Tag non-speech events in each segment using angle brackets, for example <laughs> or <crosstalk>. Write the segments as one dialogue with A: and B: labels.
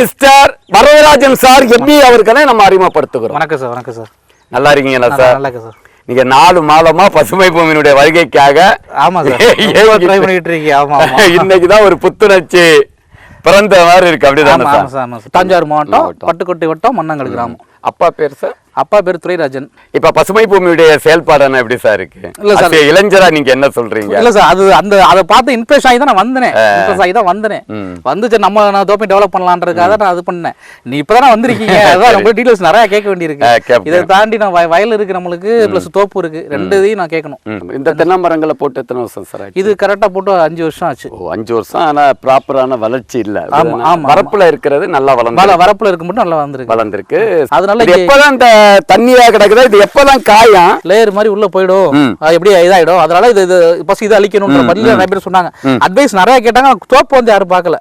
A: Mister Varadarajan sir MP அவர்களை நம்ம அறிமுகப்படுத்துகிறோம்.
B: வணக்கம் சார் வணக்கம் சார்.
A: நல்லா இருக்கீங்களா சார்?
B: நல்லா சார்.
A: நீங்க நாலு மாதமா பசுமை பூமியினுடைய வருகைக்காக
B: ஆமா சார்.
A: இன்னைக்குதான் ஒரு புத்துணர்ச்சி பிறந்த மாதிரி இருக்கு. அப்படிதானே
B: தஞ்சாவூர் மாவட்டம்
A: மாவட்டம்.
B: பட்டுக்கோட்டை வட்டம் மன்னங்கள் கிராமம்.
A: அப்பா பேர் சார்?
B: அப்பா பேர் துரைராஜன்.
A: இப்ப பசுமை பூமியுடைய செயல்பாடு என்ன எப்படி சார் இருக்கு?
B: இல்ல சார்.
A: இளைஞரா நீங்க என்ன சொல்றீங்க?
B: இல்ல சார் அது அந்த அதை பார்த்து இன்ட்ரெஸ்ட் ஆகி தான் நான் வந்தேன். இன்ட்ரெஸ்ட் ஆகி தான் வந்தேன்.
A: ம்.
B: வந்து சரி நம்ம நான் தோப்பை டெவலப் பண்ணலான்றதுக்காக நான் அது பண்ணேன். நீ இப்பதான் வந்திருக்கீங்க. <laughs> அதான் ரொம்ப டீடைல்ஸ் நிறைய கேட்க வேண்டியிருக்கு. இதை தாண்டி நான் வய- வயல் இருக்கு நம்மளுக்கு பிளஸ் தோப்பு இருக்கு. ரெண்டு இதையும் நான் கேட்கணும்.
A: இந்த தென்னமரங்களை போட்டு எத்தனை வருஷம் சார்?
B: இது கரெக்டா போட்டு அஞ்சு வருஷம் ஆச்சு.
A: அஞ்சு வருஷம். ஆனா ப்ராப்பரான வளர்ச்சி இல்ல. வரப்புல இருக்கிறது நல்லா
B: வள
A: வளர்ந்து
B: வரப்புல இருக்கு மட்டும் நல்லா வந்திருக்கு
A: வளர்ந்துருக்கு.
B: அதனால
A: எப்பதான் இந்த தண்ணியா கிடக்குதோ இது எப்பதான் காயும்?
B: லேயர் மாதிரி உள்ள போயிடும். எப்படி இதாயிடும்? அதனால இது இது பஸ் இது அழிக்கணும்ன்ற பதில நிறைய பேர் சொன்னாங்க. அட்வைஸ் நிறைய கேட்டாங்க தோப்பு வந்து யாரும் பார்க்கல.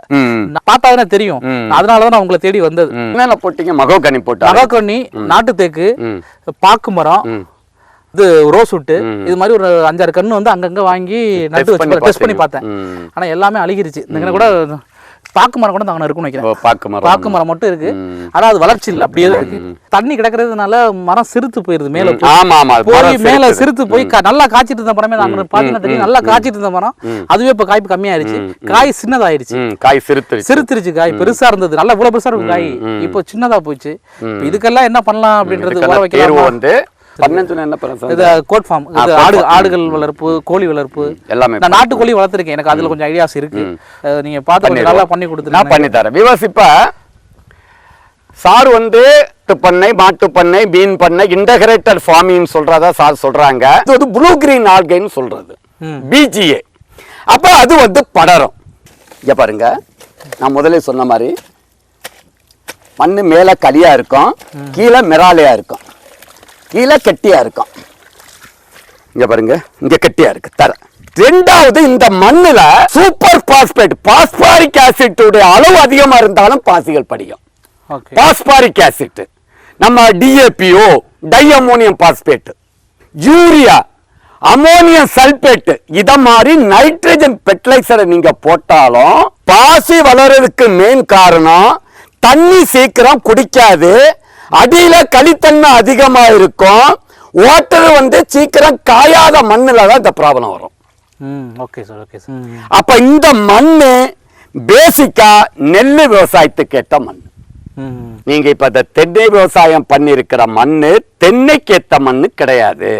B: நான் பார்த்தா தானே தெரியும். அதனால தான் நான் உங்களை தேடி வந்தது.
A: ம். என்னென்ன போட்டீங்க மகோகனி போட்டா?
B: நகக்கண்ணி நாட்டு தேக்கு. பாக்கு மரம். இது ரோஸ் விட்டு இது மாதிரி ஒரு அஞ்சாறு கண்ணு வந்து அங்கங்க வாங்கி நட்டு வச்சு டெஸ்ட் பண்ணி பார்த்தேன். ஆனா எல்லாமே அழுகிருச்சு. இந்த கூட பாக்கு மரம் கூட நாங்க இருக்கும்னு நினைக்கிறேன்.
A: பாக்கு மரம்.
B: பாக்கு மரம் மட்டும் இருக்கு. ஆனா அது வளர்ச்சி இல்லை அப்படியே இருக்கு. தண்ணி கிடக்கிறதுனால மரம் சிறுத்து போயிருது மேல போய். மேல. சிறுத்து போய் நல்லா காய்ச்சிட்டு இருந்த மரமே நாங்க பாத்தீங்கன்னா தெரியும். நல்லா காய்ச்சிட்டு இருந்த மரம். அதுவே இப்ப காய்ப்பு கம்மியாயிருச்சு. காய் சின்னதாயிருச்சு.
A: காய் சிறுத்துருச்சு.
B: சிறுத்திருச்சு காய் பெருசா இருந்தது. நல்லா இவ்வளவு பெருசா இருக்கும் காய். இப்போ சின்னதா போச்சு. இதுக்கெல்லாம் என்ன பண்ணலாம் அப்படின்றது வைக்கலாம்
A: வந்து பன்னெண்டு என்ன பண்ண
B: இது கோட் ஃபார்ம். இது ஆடு ஆடுகள் வளர்ப்பு கோழி வளர்ப்பு.
A: எல்லாமே
B: நான் நாட்டுக்கோழி வளர்த்துருக்கேன். எனக்கு அதுல கொஞ்சம் ஐடியாஸ் இருக்கு. நீங்க பார்த்து நல்லா பண்ணி
A: நான்
B: கொடுத்துருங்க
A: பண்ணி தரேன். விவாஸ் இப்ப சார் வந்து பண்ணை மாட்டு பண்ணை மீன் பண்ணை இன்டகிரேட்டட் ஃபார்மிங் சொல்றதா சார் சொல்றாங்க. இது வந்து ப்ளூ கிரீன் ஆல்கைன்னு சொல்றது. பிஜிஏ அப்ப அது வந்து படரும். இங்க பாருங்க. நான் முதல்ல சொன்ன மாதிரி மண்ணு மேல களியா இருக்கும் கீழே மிராலையா இருக்கும். கீழே கெட்டியா இருக்கும். இங்க பாருங்க இங்க கெட்டியா இருக்கு தர. ரெண்டாவது இந்த மண்ணுல சூப்பர் பாஸ்பேட் பாஸ்பாரிக் ஆசிட்டுடைய அளவு அதிகமா இருந்தாலும் பாசிகள் படியும். பாஸ்பாரிக் ஆசிட் நம்ம டிஏபிஓ di ammonium phosphate urea ammonium sulphate இத மாதிரி நைட்ரஜன் ஃபெர்டிலைசரை நீங்க போட்டாலும் பாசி வளர்றதுக்கு மெயின் காரணம் தண்ணி சீக்கிரம் குடிக்காது அடியில களித்தன்மை அதிகமா இருக்கும். ஓட்டர் வந்து சீக்கிரம் காயாத மண்ணுல தான் இந்த ப்ராப்ளம் வரும்.
B: ஓகே சார் ஓகே சார்
A: அப்ப இந்த மண்ணு பேசிக்கா நெல் விவசாயத்துக்கு ஏத்த மண். நீங்க இப்ப இந்த தென்னை விவசாயம் பண்ணிருக்கிற மண்ணு தென்னைக்கு ஏத்த மண்ணு கிடையாது.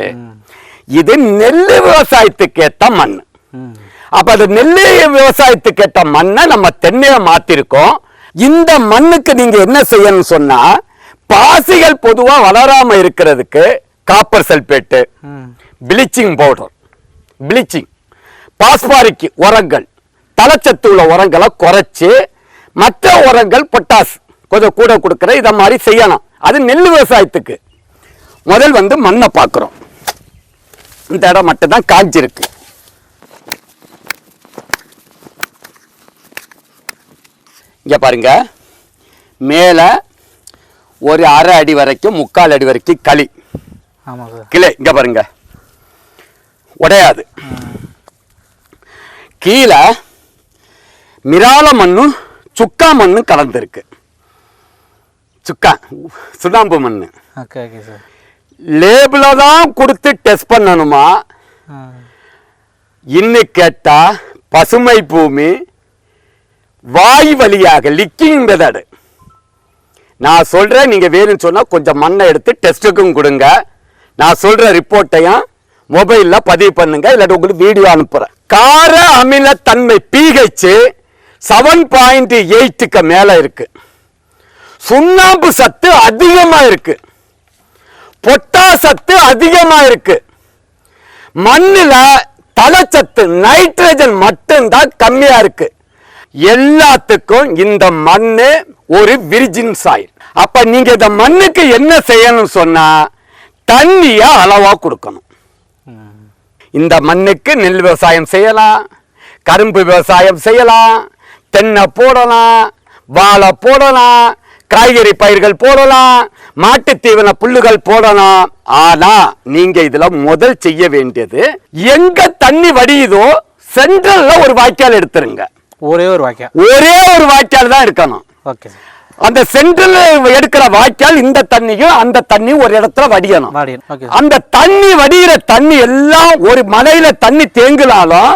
A: இது நெல் விவசாயத்துக்கு ஏத்த மண். அப்ப அது நெல் விவசாயத்துக்கு ஏத்த மண்ணை நம்ம தென்னைய மாத்திருக்கோம். இந்த மண்ணுக்கு நீங்க என்ன செய்யணும் சொன்னா பாசிகள் பொதுவா வளராம இருக்கிறதுக்கு copper sulphate
B: bleaching
A: bleaching powder bleaching phosphoric உரங்கள் தலைச்சத்து உள்ள உரங்களை குறைச்சி மற்ற உரங்கள் பொட்டாஸ் கொஞ்சம் கூட கொடுக்குற இதை மாதிரி செய்யணும் அது நெல் விவசாயத்துக்கு. முதல் வந்து மண்ணை பார்க்குறோம். இந்த இடம் மட்டும்தான் காஞ்சிருக்கு. இங்கே பாருங்க. மேலே ஒரு அரை அடி வரைக்கும் முக்கால் அடி வரைக்கும் களி. கிளை இங்க பாருங்க. உடையாது. கீழே மிரால மண்ணும் சுக்கா மண்ணும் கலந்துருக்கு. சுக்கா சுண்ணாம்பு மண்ணு.
B: Okay okay sir.
A: லேபிள தான் கொடுத்து டெஸ்ட் பண்ணணுமா? இன்னும் கேட்டா பசுமை பூமி வாய் வழியாக லிக்கிங் மெத்தடு நான் சொல்கிறேன் நீங்கள் வேணும்னு சொன்னால் கொஞ்சம் மண்ணை எடுத்து டெஸ்ட்டுக்கும் கொடுங்க. நான் சொல்கிற ரிப்போர்ட்டையும் மொபைலில் பதிவு பண்ணுங்க இல்லாட்டி உங்களுக்கு வீடியோ அனுப்புகிறேன் கார அமிலத்தன்மை பிஹெச் செவன் பாயிண்ட் எயிட்டுக்கு மேலே இருக்குது சுண்ணாம்பு சத்து அதிகமாக இருக்குது பொட்டா சத்து இருக்குது மண்ணில் மண்ணுல தலைச்சத்து நைட்ரஜன் மட்டும்தான் கம்மியாக இருக்குது எல்லாத்துக்கும் இந்த மண்ணு ஒரு விரிஜின் சாயில் அப்ப நீங்க இந்த மண்ணுக்கு என்ன செய்யணும் சொன்னா தண்ணிய அளவா கொடுக்கணும். இந்த மண்ணுக்கு நெல் விவசாயம் செய்யலாம் கரும்பு விவசாயம் செய்யலாம் தென்னை போடலாம் வாழை போடலாம் காய்கறி பயிர்கள் போடலாம் மாட்டுத் தீவன புல்லுகள் போடலாம். ஆனா நீங்க இதுல முதல் செய்ய வேண்டியது எங்க தண்ணி வடியுதோ சென்ட்ரல்ல ஒரு வாய்க்கால் எடுத்துருங்க.
B: ஒரே ஒரு வாக்கியம்
A: ஒரே ஒரு வாய்க்கால் தான் இருக்கணும்.
B: ஓகே.
A: அந்த சென்ட்ரல் எடுக்கிற வாய்க்கால் இந்த தண்ணியும் அந்த தண்ணி ஒரு இடத்துல வடியணும். அந்த தண்ணி வடிகிற தண்ணி எல்லாம் ஒரு மலையில தண்ணி தேங்கினாலும்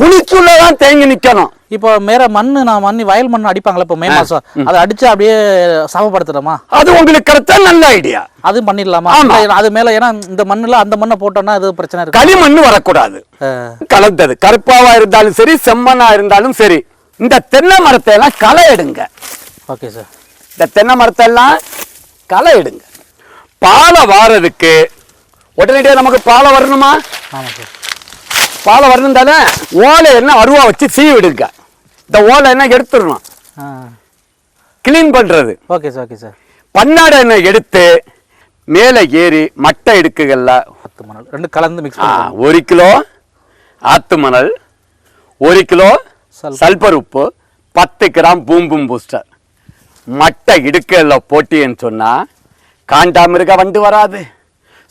A: குளிச்சுள்ளதான் தேங்கி நிக்கணும்.
B: இப்போ மேல மண்ணு நான் மண்ணு வயல் மண்ணு அடிப்பாங்களா இப்போ மே மாசம். அதை அடிச்சு அப்படியே சமப்படுத்துறோமா
A: அது உங்களுக்கு கிடைச்சா நல்ல ஐடியா
B: அதுவும் பண்ணிடலாமா? அது மேல ஏன்னா இந்த மண்ணுல அந்த மண்ணை போட்டோம்னா அது பிரச்சனை இருக்கு.
A: களிமண் வரக்கூடாது. கலந்தது. கருப்பாவா இருந்தாலும் சரி செம்மண்ணா இருந்தாலும் சரி இந்த தென்னை மரத்தை எல்லாம் களை எடுங்க.
B: ஓகே சார்
A: இந்த தென்னை மரத்தை எல்லாம் களை எடுங்க பாலை வாரதுக்கு உடனடியாக நமக்கு பாலை வரணுமா?
B: ஆமா சார்
A: பாலை வரணும் தானே ஓலை என்ன அருவா வச்சு சீவி விடுங்க இந்த ஓலை என்ன எடுத்துடணும்? கிளீன் பண்றது.
B: ஓகே சார் ஓகே சார்
A: பன்னாடை எண்ணெய் எடுத்து மேலே ஏறி மட்டை இடுக்குகள்ல
B: பத்து மணல். ரெண்டு கலந்து மிக்ஸ்
A: ஒரு கிலோ ஆத்து மணல் ஒரு கிலோ.
B: சல்பர்
A: உப்பு பத்து கிராம் பூம்பும் பூஸ்டர் மட்டை இடுக்கையில் போட்டின்னு சொன்னால் காண்டாமிருக வண்டு வராது.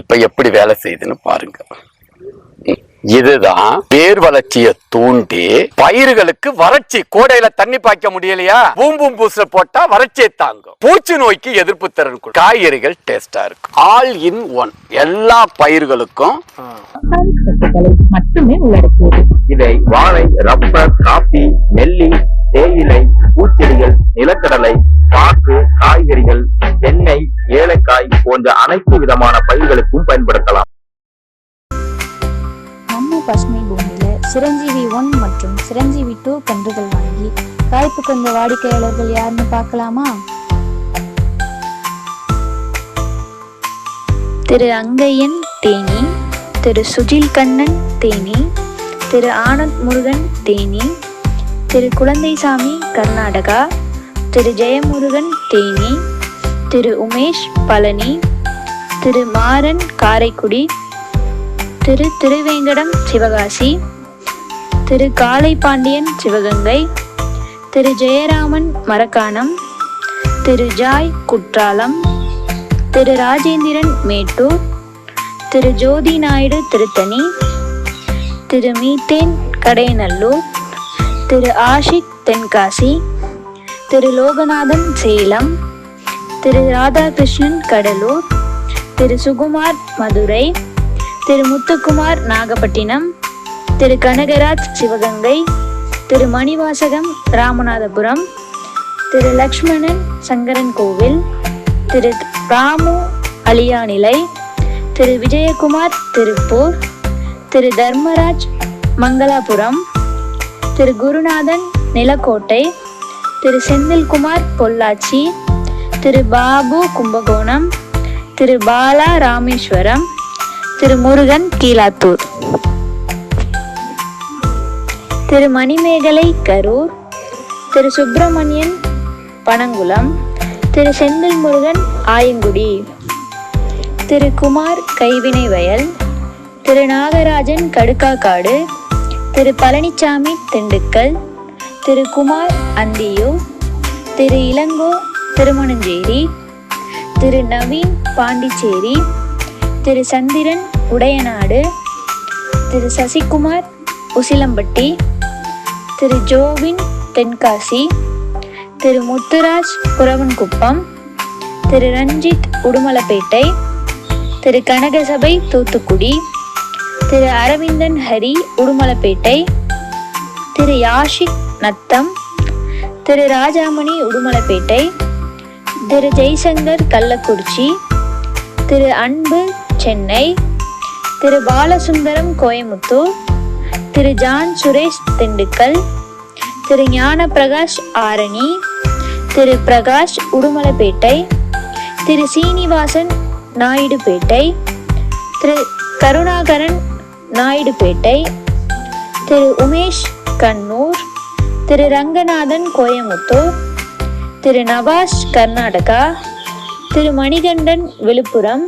A: இப்ப எப்படி வேலை செய்யுதுன்னு பாருங்க. இதுதான் வேர் வளர்ச்சியை தூண்டி பயிர்களுக்கு வறட்சி கோடையில தண்ணி பாய்க்க முடியலையா? பூம்பும் பூசல போட்டா வறட்சியை தாங்கும். பூச்சி நோய்க்கு எதிர்ப்பு திறன். காய்கறிகள் டேஸ்டா இருக்கும். ஆல் இன் ஒன் எல்லா பயிர்களுக்கும்
C: மட்டுமே உள்ளடக்கியது.
D: இதை வாழை ரப்பர் காபி நெல்லி தேயிலை பூச்செடிகள் நிலக்கடலை பாக்கு காய்கறிகள் எண்ணெய் ஏலக்காய் போன்ற அனைத்து விதமான
E: மற்றும் சிரஞ்சீவி டூ கன்றுகள் வாங்கி காய்ப்பு கொஞ்ச வாடிக்கையாளர்கள் யாருன்னு பார்க்கலாமா? திரு அங்கையன் தேனி திரு சுஜில் கண்ணன் தேனி திரு ஆனந்த் முருகன் தேனி திரு குழந்தைசாமி கர்நாடகா திரு ஜெயமுருகன் தேனி திரு உமேஷ் பழனி திரு மாறன் காரைக்குடி திரு திருவேங்கடம் சிவகாசி திரு காளைபாண்டியன் சிவகங்கை திரு ஜெயராமன் மரக்காணம் திரு ஜாய் குற்றாலம் திரு ராஜேந்திரன் மேட்டூர் திரு ஜோதி நாயுடு திருத்தணி திரு மீத்தேன் கடையநல்லூர் திரு ஆஷிக் தென்காசி திரு லோகநாதன் சேலம் திரு ராதாகிருஷ்ணன் கடலூர் திரு சுகுமார் மதுரை திரு முத்துக்குமார் நாகப்பட்டினம் திரு கனகராஜ் சிவகங்கை திரு மணிவாசகம் ராமநாதபுரம் திரு லக்ஷ்மணன் சங்கரன் கோவில் திரு ராமு அலியானிலை திரு விஜயகுமார் திருப்பூர் திரு தர்மராஜ் மங்களாபுரம் திரு குருநாதன் நிலக்கோட்டை திரு செந்தில்குமார் பொள்ளாச்சி திரு பாபு கும்பகோணம் திரு பாலா ராமேஸ்வரம் திரு முருகன் கீழாத்தூர். திரு மணிமேகலை கரூர் திரு சுப்பிரமணியன் பனங்குளம் திரு செந்தில் முருகன் ஆயங்குடி திரு குமார் கைவினை வயல் திரு நாகராஜன் கடுக்காக்காடு திரு பழனிச்சாமி திண்டுக்கல் திரு குமார் அந்தியூர் திரு இளங்கோ திருமணஞ்சேரி திரு நவீன் பாண்டிச்சேரி திரு சந்திரன் உடையநாடு திரு சசிகுமார் உசிலம்பட்டி திரு ஜோவின் தென்காசி திரு முத்துராஜ் புறவன்குப்பம் திரு ரஞ்சித் உடுமலப்பேட்டை திரு கனகசபை தூத்துக்குடி திரு அரவிந்தன் ஹரி உடுமலப்பேட்டை திரு யாஷிக் நத்தம் திரு ராஜாமணி உடுமலப்பேட்டை திரு ஜெய்சங்கர் கள்ளக்குறிச்சி திரு அன்பு சென்னை திரு பாலசுந்தரம் கோயமுத்தூர் திரு ஜான் சுரேஷ் திண்டுக்கல் திரு ஞான பிரகாஷ் ஆரணி திரு பிரகாஷ் உடுமலைப்பேட்டை திரு சீனிவாசன் நாயுடுபேட்டை திரு கருணாகரன் நாயுடுபேட்டை திரு உமேஷ் கண்ணூர் திரு ரங்கநாதன் கோயமுத்தூர் திரு நவாஷ் கர்நாடகா திரு மணிகண்டன் விழுப்புரம்